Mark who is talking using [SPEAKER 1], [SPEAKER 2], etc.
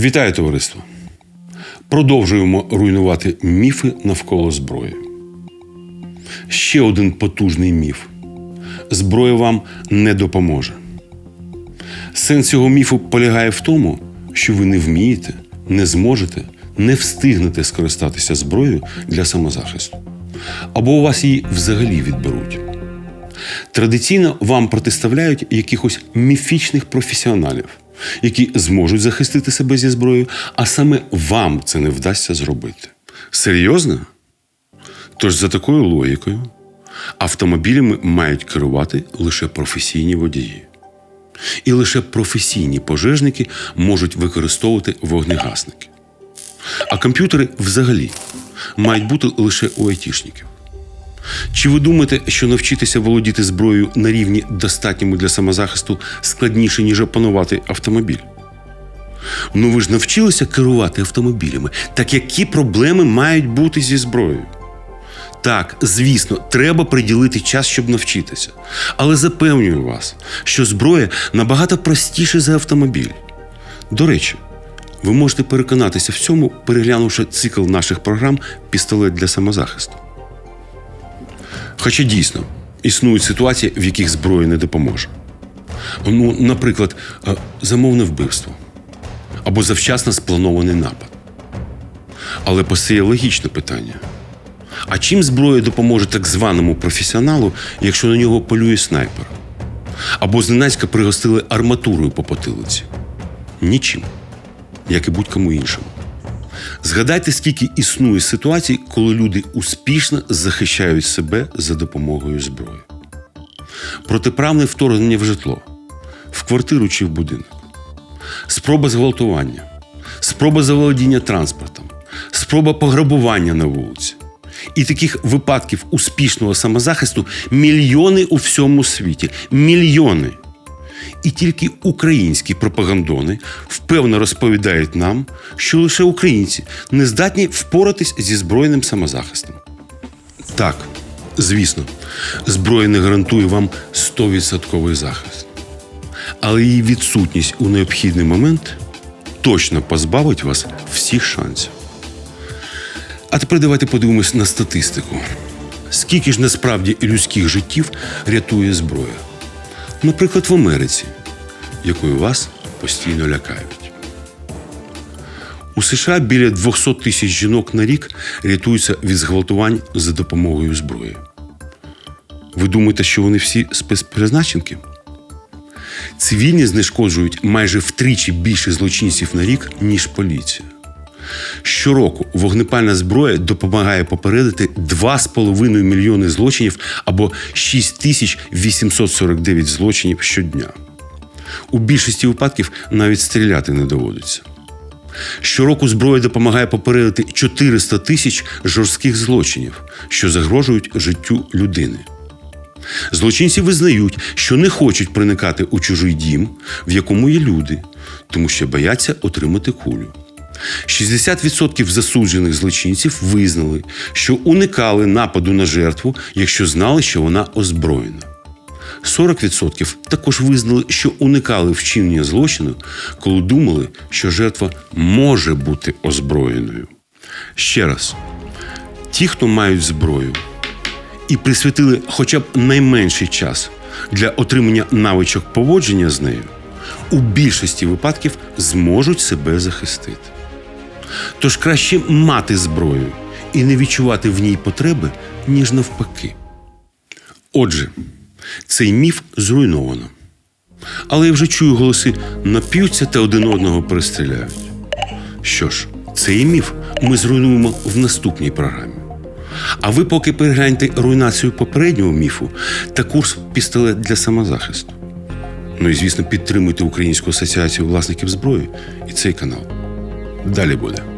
[SPEAKER 1] Вітаю товариство! Продовжуємо руйнувати міфи навколо зброї. Ще один потужний міф: зброя вам не допоможе. Сенс цього міфу полягає в тому, що ви не вмієте, не зможете, не встигнете скористатися зброєю для самозахисту. Або у вас її взагалі відберуть. Традиційно вам протиставляють якихось міфічних професіоналів, які зможуть захистити себе зі зброєю, а саме вам це не вдасться зробити. Серйозно? Тож за такою логікою автомобілями мають керувати лише професійні водії. І лише професійні пожежники можуть використовувати вогнегасники. А комп'ютери взагалі мають бути лише у айтішників. Чи ви думаєте, що навчитися володіти зброєю на рівні достатньому для самозахисту складніше, ніж опанувати автомобіль? Ну ви ж навчилися керувати автомобілями. Так які проблеми мають бути зі зброєю? Так, звісно, треба приділити час, щоб навчитися. Але запевнюю вас, що зброя набагато простіша за автомобіль. До речі, ви можете переконатися в цьому, переглянувши цикл наших програм Пістолет для самозахисту. Хоча дійсно існують ситуації, в яких зброя не допоможе. Ну, наприклад, е, замовне вбивство або завчасно спланований напад. Але постає логічне питання: а чим зброя допоможе так званому професіоналу, якщо на нього полює снайпер? Або зненацька пригостили арматурою по потилиці? Нічим, як і будь-кому іншому. Згадайте, скільки існує ситуацій, коли люди успішно захищають себе за допомогою зброї. Протиправне вторгнення в житло, в квартиру чи в будинок, спроба зґвалтування, спроба заволодіння транспортом, спроба пограбування на вулиці. І таких випадків успішного самозахисту мільйони у всьому світі. Мільйони. І тільки українські пропагандони впевнено розповідають нам, що лише українці не здатні впоратись зі збройним самозахистом. Так, звісно, зброя не гарантує вам 100% захист. Але її відсутність у необхідний момент точно позбавить вас всіх шансів. А тепер давайте подивимось на статистику. Скільки ж насправді людських життів рятує зброя? Наприклад, в Америці, якою вас постійно лякають. У США біля 200 тисяч жінок на рік рятуються від зґвалтувань за допомогою зброї. Ви думаєте, що вони всі спецпризначенки? Цивільні знешкоджують майже втричі більше злочинців на рік, ніж поліція. Щороку вогнепальна зброя допомагає попередити 2,5 мільйони злочинів або 6849 злочинів щодня. У більшості випадків навіть стріляти не доводиться. Щороку зброя допомагає попередити 400 тисяч жорстких злочинів, що загрожують життю людини. Злочинці визнають, що не хочуть проникати у чужий дім, в якому є люди, тому що бояться отримати кулю. 60% засуджених злочинців визнали, що уникали нападу на жертву, якщо знали, що вона озброєна. 40% також визнали, що уникали вчинення злочину, коли думали, що жертва може бути озброєною. Ще раз, ті, хто мають зброю і присвятили хоча б найменший час для отримання навичок поводження з нею, у більшості випадків зможуть себе захистити. Тож краще мати зброю і не відчувати в ній потреби, ніж навпаки. Отже, цей міф зруйновано. Але я вже чую голоси нап'ються та один одного перестріляють. Що ж, цей міф ми зруйнуємо в наступній програмі. А ви поки перегляньте руйнацію попереднього міфу та курс пістолет для самозахисту. Ну і звісно, підтримуйте Українську асоціацію власників зброї і цей канал. Далі буде.